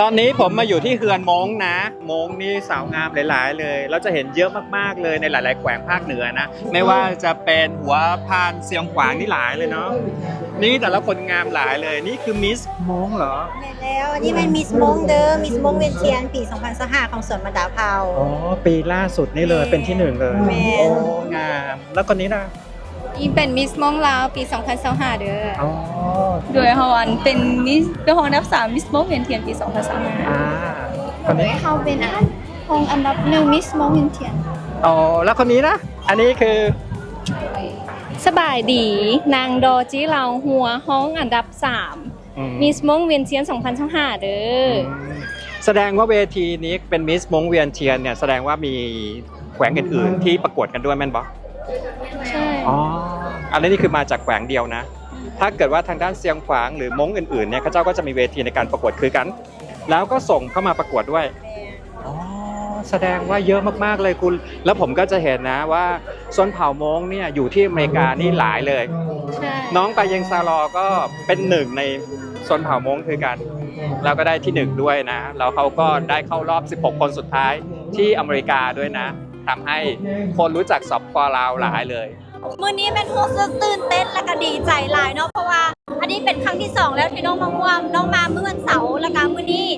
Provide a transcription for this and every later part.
ตอนนี้ผมมาอยู่ที่เฮือนมงนะมงนี่สาวงามหลาย ๆ เลย เราจะเห็นเยอะมากๆเลยในหลาย ๆ แขวงภาคเหนือนะ ไม่ว่าจะเป็นหัวพานเสียงขวางนี่หลายเลยเนาะ นี่แต่ละคนงามหลายเลย นี่คือมิสมงเหรอ แม่แล้วอันนี้เป็นมิสมงเดอร์มิสมงเวียนเทียนปี 2025ของสวนมะดาเผา อ๋อ ปีล่าสุดนี่เลยเป็นที่หนึ่งเลย แม่ โอ้ งาม แล้วคนนี้นะ อีเป็นมิสมองลาวปี 2025เด้ออ๋อโดยฮวันเป็นมิสเป็นของอันดับ3มิสมองเวียนเทียนปี 2025อ่าคนนี้เขาเป็นอันของอันดับหนึ่งมิสมองเวียนเทียนอ๋อแล้วคนนี้นะ อันนี้คือ สบายดี นางดอจีเราหัวห้องอันดับอื3มิสมองเวียนเทียน 2025เด้อแสดงว่าเวทีนี้เป็นมิสมงเวียนเทียนเนี่ยแสดงว่ามีแขวงอื่นๆที่ประกวดกันด้วยแม่นบอ ใช่ อ๋อ อันนี้นี่คือมาจากแขวงเดียวนะ ถ้าเกิดว่าทางด้านเซียงขวางหรือมงอื่นๆเนี่ยเขาเจ้าก็จะมีเวทีในการประกวดคือกัน แล้วก็ส่งเข้ามาประกวดด้วย อ๋อ แสดงว่าเยอะมากๆเลยคุณ แล้วผมก็จะเห็นนะว่าชนเผ่ามงเนี่ยอยู่ที่อเมริกานี่หลายเลย ใช่น้องไปยังซาลอก็เป็นหนึ่งในชนเผ่ามงคือกัน แล้วก็ได้ที่หนึ่งด้วยนะ แล้วเขาก็ได้เข้ารอบ 16 คนสุดท้ายที่อเมริกาด้วยนะ ทำให้คนรู้จักสปปลาวหลายเลย มื้อนี้เป็นรู้สึกตื่นเต้นและก็ดีใจหลายเนาะเพราะว่าอันนี้เป็นครั้งที่สองแล้วที่น้องมาร่วมน้องมาเมื่อวันเสาร์แล้วก็มื้อนี้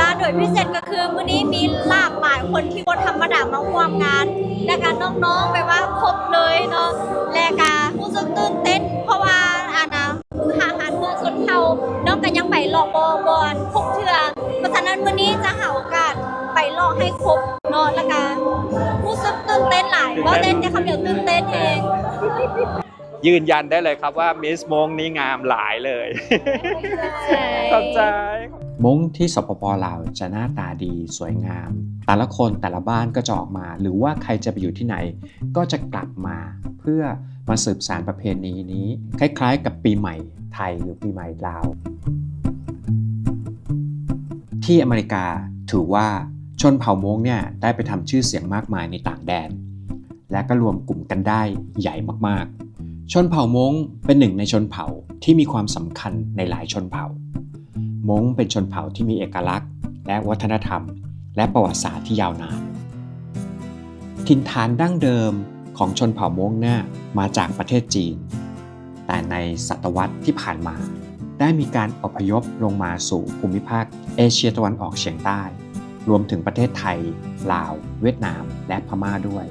ลาโดยพิเศษก็คือมื้อนี้มีหลากหลายคนที่บ่ธรรมดามาร่วมงานและก็น้องๆแบบว่าครบเลยเนาะและก็รู้สึกตื่นเต้น เพราะว่าอ่านะหาหารเมื่อชนเผ่าน้องก็ยังไปรอบอบอนครบเทื่อ ราะฉะนั้นมื้อนี้จะหาโอกาสไปรอให้ครบเนาะแล้วก็รู้สึกตื่นเต้นหลายว่าเต้นแต่คำเดียวตื่นเต้นเอง ยืนยันได้เลยครับว่ามิสมงนี่งามหลายเลยใช่ขอบใจ มงที่สปปลาวจะหน้าตาดีสวยงาม แต่ละคนแต่ละบ้านก็จะออกมา หรือว่าใครจะไปอยู่ที่ไหน ก็จะกลับมาเพื่อมาสืบสานประเพณีนี้ คล้ายๆ กับปีใหม่ไทยหรือปีใหม่ลาว ที่อเมริกาถือว่าชนเผ่ามงเนี่ยได้ไปทำชื่อเสียงมากมายในต่างแดน และก็รวมกลุ่มกันได้ใหญ่มากๆ ชนเผ่ามงเป็นหนึ่งในชนเผ่าที่มีความสำคัญในหลายชนเผ่ามงเป็นชนเผ่าที่มีเอกลักษณ์ และวัฒนธรรม และประวัติศาสตร์ที่ยาวนานถิ่นฐานดั้งเดิมของชนเผ่ามงเนี่ยมาจากประเทศจีน แต่ในศตวรรษที่ผ่านมา ได้มีการอพยพลงมาสู่ภูมิภาคเอเชียตะวันออกเฉียงใต้ รวมถึงประเทศไทย ลาว เวียดนาม และพม่าด้วย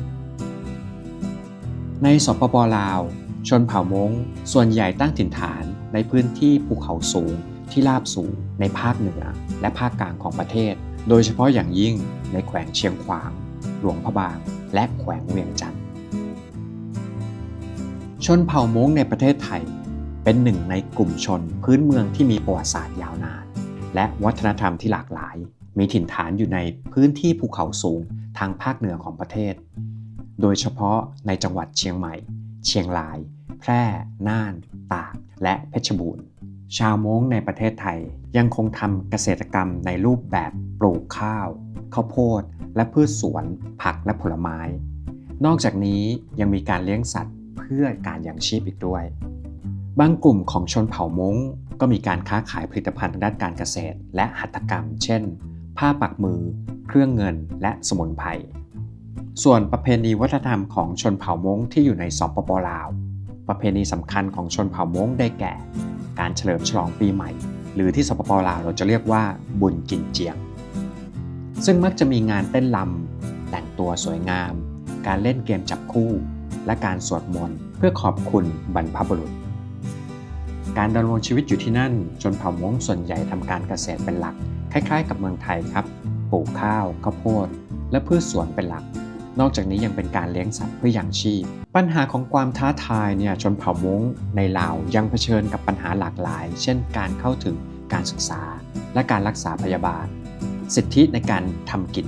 ในสปปลาว ชนเผ่ามงส่วนใหญ่ตั้งถิ่นฐานในพื้นที่ภูเขาสูงที่ราบสูงในภาคเหนือและภาคกลางของประเทศ โดยเฉพาะอย่างยิ่งในแขวงเชียงขวาง หลวงพระบาง และแขวงเวียงจันทร์ชนเผ่ามงในประเทศไทย เป็นหนึ่งในกลุ่มชนพื้นเมืองที่มีประวัติศาสตร์ยาวนาน และวัฒนธรรมที่หลากหลาย มีถิ่นฐานอยู่ในพื้นที่ภูเขาสูงทางภาคเหนือของประเทศ โดยเฉพาะในจังหวัดเชียงใหม่ เชียงราย แพร่ น่าน ตาก และเพชรบูรณ์ ชาวม้งในประเทศไทยยังคงทำเกษตรกรรมในรูปแบบปลูกข้าว ข้าวโพด และพืชสวน ผักและผลไม้ นอกจากนี้ยังมีการเลี้ยงสัตว์เพื่อการยังชีพอีกด้วย บางกลุ่มของชนเผ่ามงก็มีการค้าขายผลิตภัณฑ์ทางด้านการเกษตร และหัตถกรรม เช่น ผ้าปักมือ เครื่องเงิน และสมุนไพร ส่วนประเพณีวัฒนธรรมของชนเผ่าม้งที่อยู่ในสปปลาว ประเพณีสำคัญของชนเผ่าม้งได้แก่ การเฉลิมฉลองปีใหม่ หรือที่สปปลาวเราจะเรียกว่าบุญกินเจียง ซึ่งมักจะมีงานเต้นรำแต่งตัวสวยงาม การเล่นเกมจับคู่ และการสวดมนต์เพื่อขอบคุณบรรพบุรุษ การดำรงชีวิตอยู่ที่นั่นชนเผ่ามงส่วนใหญ่ทำการเกษตรเป็นหลัก คล้ายๆ กับเมืองไทยครับ ปลูกข้าวข้าวโพด และพืชสวนเป็นหลัก นอกจากนี้ยังเป็นการเลี้ยงสัตว์เพื่อยังชีพ ปัญหาของความท้าทายเนี่ยชนเผ่ามงในลาวยังเผชิญกับปัญหาหลากหลาย เช่น การเข้าถึงการศึกษา และการรักษาพยาบาล สิทธิในการทำกิน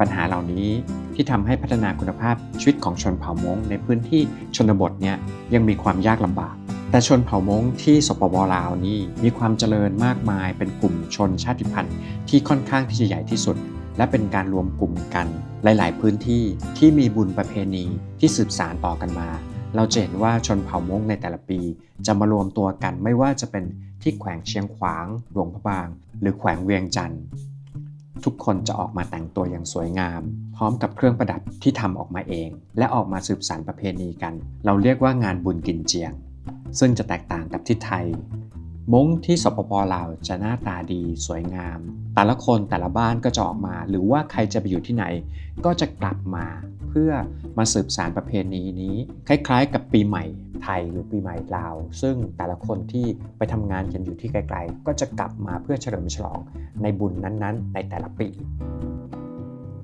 ปัญหาเหล่านี้ที่ทำให้พัฒนาคุณภาพชีวิตของชนเผ่ามงในพื้นที่ชนบทเนี่ยยังมีความยากลำบาก แต่ชนเผ่ามงที่สปปลาวนี่มีความเจริญมากมายเป็นกลุ่มชนชาติพันธุ์ที่ค่อนข้างที่จะใหญ่ที่สุด และเป็นการรวมกลุ่มกัน หลาย ๆ พื้นที่ที่มีบุญประเพณีที่สืบสานต่อกันมา เราจะเห็นว่าชนเผ่ามงในแต่ละปี จะมารวมตัวกันไม่ว่าจะเป็นที่แขวงเชียงขวางหลวงพระบาง หรือแขวงเวียงจันทร์ทุกคนจะออกมาแต่งตัวอย่างสวยงาม พร้อมกับเครื่องประดับที่ทำออกมาเอง และออกมาสืบสานประเพณีกัน เราเรียกว่างานบุญกินเจียง ซึ่งจะแตกต่างกับที่ไทย มงที่สปปลาวจะหน้าตาดีสวยงาม แต่ละคนแต่ละบ้านก็จะออกมา หรือว่าใครจะไปอยู่ที่ไหน ก็จะกลับมาเพื่อมาสืบสารประเพณีนี้ คล้ายๆ กับปีใหม่ไทยหรือปีใหม่ลาว ซึ่งแต่ละคนที่ไปทำงานกันอยู่ที่ไกลๆ ก็จะกลับมาเพื่อเฉลิมฉลองในบุญนั้นๆ ในแต่ละปี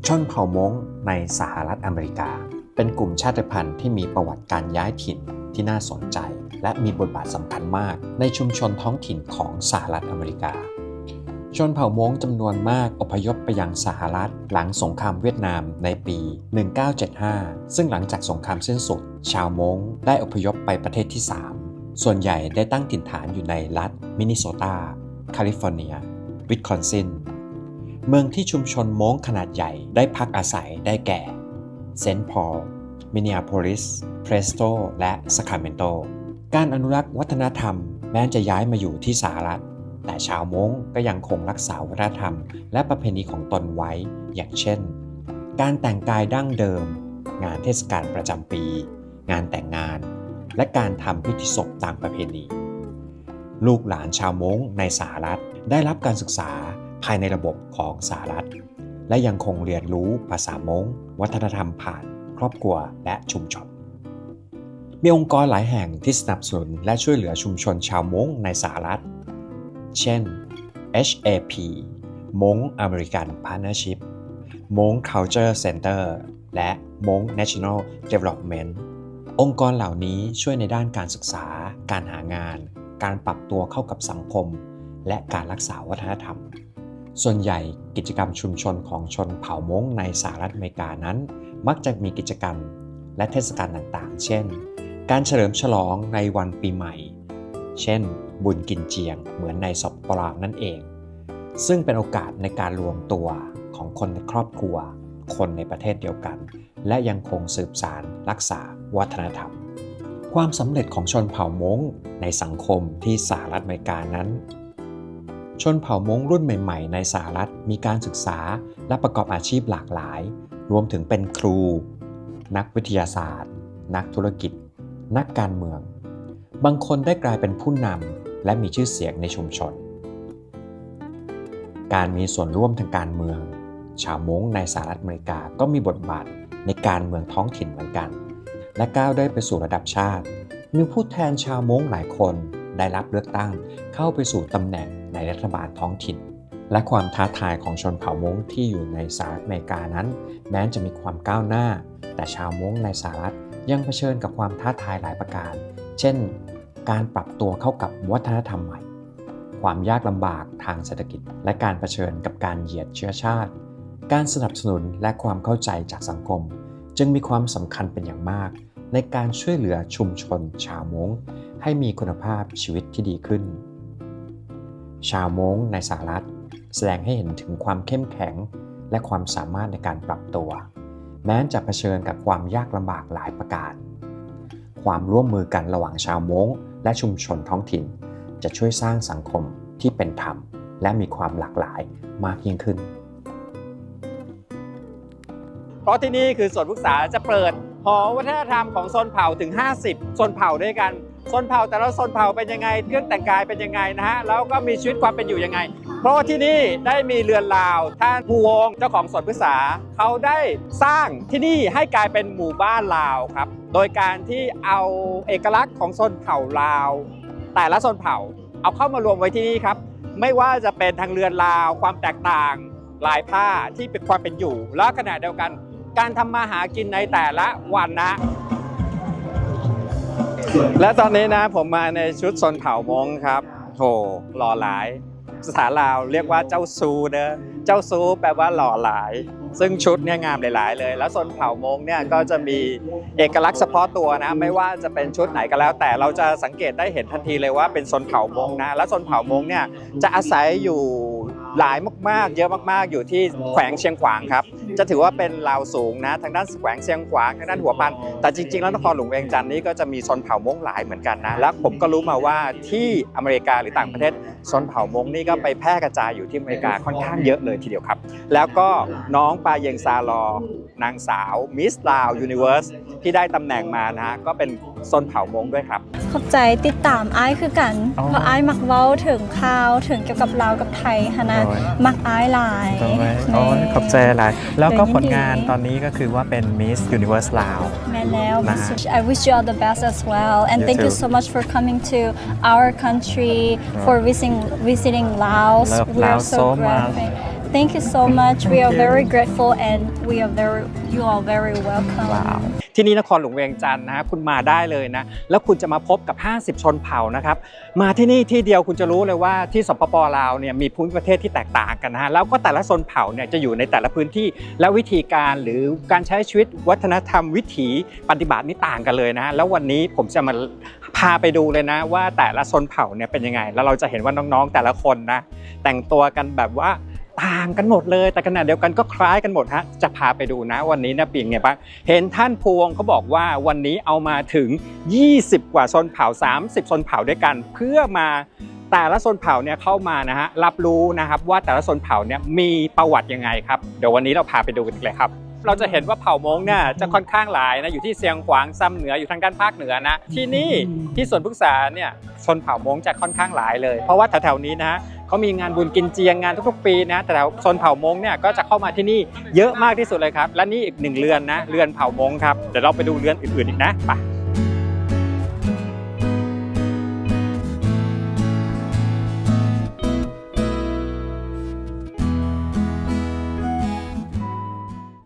ชนเผ่ามงในสหรัฐอเมริกา เป็นกลุ่มชาติพันธุ์ที่มีประวัติการย้ายถิ่น ที่น่าสนใจ และมีบทบาทสำคัญมาก ในชุมชนท้องถิ่นของสหรัฐอเมริกา ชนเผ่ามงจำนวนมากอพยพไปยังสหรัฐ หลังสงครามเวียดนามในปี 1975 ซึ่งหลังจากสงครามสิ้นสุด ชาวมงได้อพยพไปประเทศที่ 3 ส่วนใหญ่ได้ตั้งถิ่นฐานอยู่ในรัฐมินนิโซตา แคลิฟอร์เนีย วิสคอนซิน เมืองที่ชุมชนมงขนาดใหญ่ได้พักอาศัยได้แก่เซนต์พอล มินนิอาโพลิสเพรสโตและสคราเมนโต การอนุรักษ์วัฒนธรรม แม้จะย้ายมาอยู่ที่สหรัฐ แต่ชาวม้งก็ยังคงรักษาวัฒนธรรม และประเพณีของตนไว้ อย่างเช่น การแต่งกายดั้งเดิม งานเทศกาลประจำปี งานแต่งงาน และการทำพิธีศพตามประเพณี ลูกหลานชาวม้งในสหรัฐได้รับการศึกษาภายในระบบของสหรัฐ และยังคงเรียนรู้ภาษาม้ง วัฒนธรรมผ่าน ครอบครัวและชุมชน มีองค์กรหลายแห่งที่สนับสนุนและช่วยเหลือชุมชนชาวมงในสหรัฐ เช่น HAP มง American Partnership มง Culture Center และมง National Development องค์กรเหล่านี้ช่วยในด้านการศึกษา การหางาน การปรับตัวเข้ากับสังคม และการรักษาวัฒนธรรม ส่วนใหญ่กิจกรรมชุมชนของชนเผ่ามงในสหรัฐอเมริกานั้น มักจะมีกิจกรรม และเทศกาลต่างๆ เช่น การเฉลิมฉลองในวันปีใหม่ เช่น บุญกินเจียง เหมือนในสปปลาวนั่นเอง ซึ่งเป็นโอกาสในการรวมตัวของคนในครอบครัว คนในประเทศเดียวกัน และยังคงสืบสารรักษาวัฒนธรรม ความสำเร็จของชนเผ่ามงในสังคมที่สหรัฐอเมริกานั้นชนเผ่ามงรุ่นใหม่ ๆ ในสหรัฐมีการศึกษาและประกอบอาชีพหลากหลาย รวมถึงเป็นครู นักวิทยาศาสตร์ นักธุรกิจ นักการเมือง บางคนได้กลายเป็นผู้นำและมีชื่อเสียงในชุมชน การมีส่วนร่วมทางการเมือง ชาวมงในสหรัฐอเมริกาก็มีบทบาทในการเมืองท้องถิ่นเหมือนกัน และก้าวได้ไปสู่ระดับชาติ มีผู้แทนชาวมงหลายคนได้รับเลือกตั้งเข้าไปสู่ตำแหน่งในรัฐบาลท้องถิ่น และความท้าทายของชนเผ่าม้งที่อยู่ในสหรัฐอเมริกานั้น แม้จะมีความก้าวหน้า แต่ชาวม้งในสหรัฐยังเผชิญกับความท้าทายหลายประการ เช่น การปรับตัวเข้ากับวัฒนธรรมใหม่ ความยากลำบากทางเศรษฐกิจ และการเผชิญกับการเหยียดเชื้อชาติ การสนับสนุนและความเข้าใจจากสังคม จึงมีความสำคัญเป็นอย่างมาก ในการช่วยเหลือชุมชน ชาวม้งให้มีคุณภาพชีวิตที่ดีขึ้น ชาวม้งในสหรัฐ แสดงให้เห็นถึงความเข้มแข็ง และความสามารถในการปรับตัว แม้จะเผชิญกับความยากลำบากหลายประการ ความร่วมมือกันระหว่างชาวมงและชุมชนท้องถิ่น จะช่วยสร้างสังคมที่เป็นธรรม และมีความหลากหลายมากยิ่งขึ้น เพราะที่นี่คือสวนพฤกษาจะเปิดหอวัฒนธรรมของโซนเผ่าถึง 50โซนเผ่าด้วยกัน โซนเผ่าแต่ละโซนเผ่าเป็นยังไง เครื่องแต่งกายเป็นยังไงนะฮะแล้วก็มีชีวิตความเป็นอยู่ยังไง เพราะว่าที่นี่ได้มีเรือนลาวท่านผู้วงเจ้าของสวนพฤกษาเขาได้สร้างที่นี่ให้กลายเป็นหมู่บ้านลาวครับโดยการที่เอาเอกลักษณ์ของโซนเผ่าลาว แต่ละโซนเผ่าเอาเข้ามารวมไว้ที่นี่ครับ ไม่ว่าจะเป็นทางเรือนลาวความแตกต่างลายผ้าที่เป็นความเป็นอยู่ และขณะเดียวกัน การทำมาหากินในแต่ละวันนะ และตอนนี้นะผมมาในชุดชนเผ่ามงครับโถหล่อหลาย ภาษาลาวเรียกว่าเจ้าซูเด้อเจ้าซูแปลว่าหล่อหลาย ซึ่งชุดเนี่ยงามหลาย ๆ เลย แล้วชนเผ่ามงเนี่ยก็จะมีเอกลักษณ์เฉพาะตัวนะ ไม่ว่าจะเป็นชุดไหนก็แล้ว แต่เราจะสังเกตได้เห็นทันทีเลยว่าเป็นชนเผ่ามงนะ แล้วชนเผ่ามงเนี่ยจะอาศัยอยู่ หลายมากๆ เยอะมากๆ อยู่ที่แขวงเชียงขวางครับ จะถือว่าเป็นลาวสูงนะ ทางด้านแขวงเชียงขวางทางด้านหัวปัน แต่จริงๆ แล้วนครหลวงเวียงจันทร์นี่ก็จะมีชนเผ่ามงหลายเหมือนกันนะ แล้วผมก็รู้มาว่าที่อเมริกาหรือต่างประเทศชนเผ่ามงนี่ก็ไปแพร่กระจายอยู่ที่อเมริกาค่อนข้างเยอะเลยทีเดียวครับ แล้วก็น้องปาเยงซาลอนางสาวมิสลาวยูนิเว r ร์สที่ได้ตำแหน่งมานะฮะก็เป็นชนเผ่ามงด้วยครับ ขอบใจติดตามไอ้ายคือกัน อ๋อเพราะไอ้ายมักเว้าถึงข่าวถึงเกี่ยวกับลาวกับไทยฮะนะโอ้ย มักไอ้ายหลายโอ้ยแม่โอ้ยขอบใจหลายแล้วก็เดี๋ยวยินดีผลงานตอนนี้ก็คือว่าเป็น Miss Universe ลาว แม่แล้ว นะฮะ I wish you all the best as well and You thank you too. so much for coming to our country for visiting visiting Laos Love we are Laos so much. grateful thank you so much we are you. very grateful and we are very you are very welcome ว้าวที่นี่นครหลวงเวียงจันทร์นะฮะคุณมาได้เลยนะ แล้วคุณจะมาพบกับ 50 ชนเผ่านะครับ มาที่นี่ที่เดียวคุณจะรู้เลยว่าที่สปปลาวเนี่ยมีภูมิประเทศที่แตกต่างกันนะฮะแล้วก็แต่ละชนเผ่าเนี่ยจะอยู่ในแต่ละพื้นที่และวิธีการหรือการใช้ชีวิตวัฒนธรรมวิถีปฏิบัตินี่ต่างกันเลยนะฮะแล้ววันนี้ผมจะมาพาไปดูเลยนะ ว่าแต่ละชนเผ่าเนี่ยเป็นยังไง แล้วเราจะเห็นว่าน้องๆแต่ละคนนะแต่งตัวกันแบบว่า ต่างกันหมดเลย แต่ขณะเดียวกันก็คล้ายกันหมดฮะจะพาไปดูนะวันนี้นะปีงไงบ้างเห็นท่านพวงเขาบอกว่าวันนี้เอามาถึง 20 กว่าชนเผ่า 30ชนเผ่าด้วยกัน เพื่อมาแต่ละชนเผ่าเนี่ยเข้ามานะฮะรับรู้นะครับว่าแต่ละชนเผ่าเนี่ยมีประวัติยังไงครับเดี๋ยววันนี้เราพาไปดูกันเลยครับเราจะเห็นว่าเผ่ามงเนี่ยจะค่อนข้างหลายนะอยู่ที่เซียงขวางซ้ำเหนืออยู่ทางด้านภาคเหนือนะที่นี่ที่สวนพฤกษาเนี่ยชนเผ่ามงจะค่อนข้างหลายเลย เพราะว่าแถวๆนี้นะ เขามีงานบุญกินเจียงงานทุกๆ ปีนะแต่แถวโซนเผ่ามงเนี่ยก็จะเข้ามาที่นี่เยอะมากที่สุดเลยครับ และนี่อีกหนึ่งเรือนนะเรือนเผ่ามงครับเดี๋ยวเราไปดูเรือนอื่นๆอีกนะไป